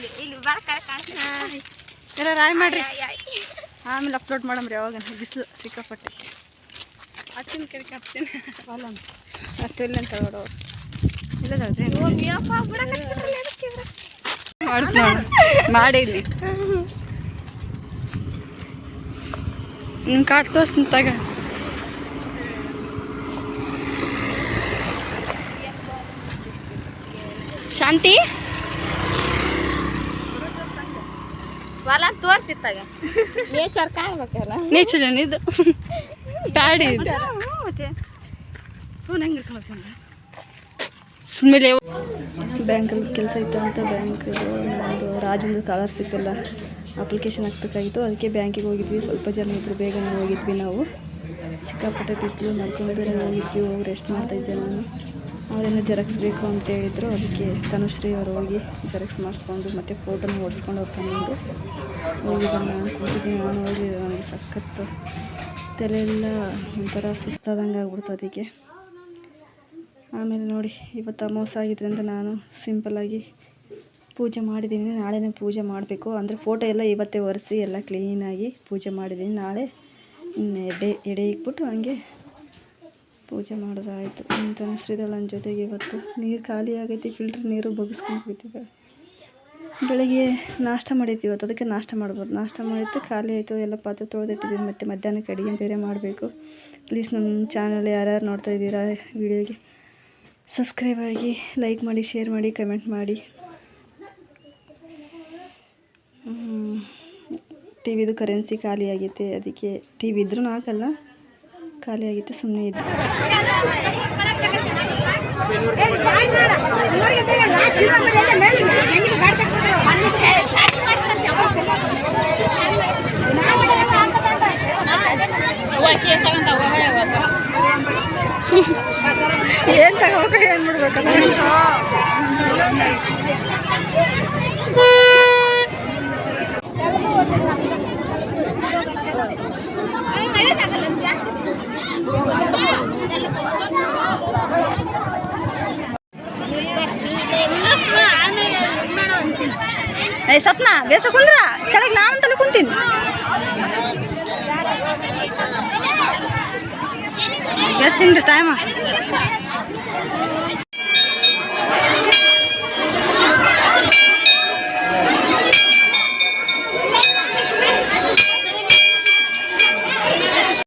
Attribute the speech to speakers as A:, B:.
A: ಇಲ್ಲಿ ಇಲ್ಲಿ ಬಾ ಕಾಣಿಸ್ತೀನಿ
B: ಎಲ್ಲ ರಾಯ್ ಮಾಡ್ರಿ. ಆಮೇಲೆ ಅಪ್ಲೋಡ್ ಮಾಡಮ್ರಿ ಯಾವಾಗ ಬಿಸಿಲು ಸಿಕ್ಕಾಪಟ್ಟೆ.
A: ಹತ್ತಿನ ಕಡೆಗೆ ಕಪ್ತೀನಿ
B: ಅಲ್ಲ ಮತ್ತೆ ಇಲ್ಲ ಅಂತ
A: ಅದಕ್ಕೆ
B: ಮಾಡಿ ಇಲ್ಲಿ. ನಿಮ್ಮ ಕಾರ್ ತೋರ್ಸ್ತೀನಿ ತಗ. ಶಾಂತಿ?
A: ಹೊಲ ತೋರ್ಸಿತ್ತಾಗ ನೇಚರ್
B: ನೇಚರ್ ಇದು? ಪ್ಯಾಡಿ ಇದು.
A: ಮತ್ತೆ?
B: ಸುಮ್ಮನೆ ಬ್ಯಾಂಕಲ್ಲಿ ಕೆಲಸ ಇತ್ತು ಅಂತ ಬ್ಯಾಂಕ್ ನಮ್ಮದು ರಾಜಂದು ಸ್ಕಾಲರ್ಶಿಪ್ ಎಲ್ಲ ಅಪ್ಲಿಕೇಶನ್ ಹಾಕ್ಬೇಕಾಗಿತ್ತು. ಅದಕ್ಕೆ ಬ್ಯಾಂಕಿಗೆ ಹೋಗಿದ್ವಿ. ಸ್ವಲ್ಪ ಜನ ಇದ್ರು. ಬೇಗನೆ ಹೋಗಿದ್ವಿ ನಾವು. ಸಿಕ್ಕಾಪಟ್ಟೆ ಬಿಸಿಲು ನಡ್ಕೊಂಡು ಬೇರೆ ಹೋಗಿದ್ವಿ. ಹೋಗಿ ರೆಸ್ಟ್ ಮಾಡ್ತಾಯಿದ್ದೆ ನಾನು. ಅವರೇನೋ ಜೆರಾಕ್ಸ್ ಬೇಕು ಅಂತ ಹೇಳಿದ್ರು. ಅದಕ್ಕೆ ತನುಶ್ರೀ ಅವರು ಹೋಗಿ ಜೆರಾಕ್ಸ್ ಮಾಡಿಸ್ಕೊಂಡು ಮತ್ತು ಫೋಟೋನ ಓಡಿಸ್ಕೊಂಡು ಬಂದು ಹೋಗಿ ನಾನು ಕೂತಿದ್ದೀನಿ ನಾನು ಹೋಗಿ ನನಗೆ ಸಖತ್ತು ತಲೆಯೆಲ್ಲ ಒಂಥರ ಸುಸ್ತಾದಂಗೆ ಆಗ್ಬಿಡ್ತು ಅದಕ್ಕೆ. ಆಮೇಲೆ ನೋಡಿ, ಇವತ್ತು ಅಮಾವಾಸ್ಯ ಆಗಿದ್ರಿಂದ ನಾನು ಸಿಂಪಲ್ಲಾಗಿ ಪೂಜೆ ಮಾಡಿದ್ದೀನಿ. ನಾಳೆನೇ ಪೂಜೆ ಮಾಡಬೇಕು. ಅಂದರೆ ಫೋಟೋ ಎಲ್ಲ ಇವತ್ತೇ ಒರೆಸಿ ಎಲ್ಲ ಕ್ಲೀನಾಗಿ ಪೂಜೆ ಮಾಡಿದ್ದೀನಿ. ನಾಳೆ ಎಡೆ ಎಡೆ ಇಕ್ಬಿಟ್ಟು ಹಂಗೆ ಪೂಜೆ ಮಾಡಿದ್ರೆ ಆಯಿತು. ಅಂತ ಶ್ರೀಧಳನ ಜೊತೆಗೆ ಇವತ್ತು ನೀರು ಖಾಲಿ ಆಗೈತಿ ಫಿಲ್ಟ್ರ್ ನೀರು ಬಗ್ಸ್ಕೊಂಡು ಕುಯ್ತಿದ್ದಾಳೆ ಬೆಳಗ್ಗೆ ನಾಷ್ಟ ಮಾಡೈತಿ ಇವತ್ತು, ಅದಕ್ಕೆ ನಾಷ್ಟ ಮಾಡ್ಬೋದು. ನಾಷ್ಟ ಮಾಡಿತ್ತು ಖಾಲಿ ಆಯಿತು, ಎಲ್ಲ ಪಾತ್ರೆ ತೊಳೆದಿಟ್ಟಿದ್ದೀನಿ ಮತ್ತು ಮಧ್ಯಾಹ್ನಕ್ಕೆ ಅಡುಗೆ ಬೇರೆ ಮಾಡಬೇಕು. ಪ್ಲೀಸ್ ನಮ್ಮ ಚಾನಲ್ ಯಾರ್ಯಾರು ನೋಡ್ತಾ ಇದ್ದೀರಾ ವಿಡಿಯೋಗೆ ಸಬ್ಸ್ಕ್ರೈಬ್ ಆಗಿ ಲೈಕ್ ಮಾಡಿ ಶೇರ್ ಮಾಡಿ ಕಮೆಂಟ್ ಮಾಡಿ. ಟಿ ವಿದು ಕರೆನ್ಸಿ ಖಾಲಿ ಆಗೈತೆ, ಅದಕ್ಕೆ ಟಿ ವಿ ಇದ್ರೂ ಹಾಕಲ್ಲ ಖಾಲಿ ಆಗೈತೆ ಸುಮ್ಮನೆ ಇದ್ದೆ. ಏನು ತಗೋಬೇಕು ಏನು ಬಿಡ್ಬೇಕು ಏ ಸಪ್ನ ಬೇಸ ಕುಂದ್ರ? ಕೆಳಗೆ ನಾನಂತಲೂ ತಲೆ ಕುಂತೀನಿ. ಬೇಸ್ತೀನಿ ರೀ ಟೈಮ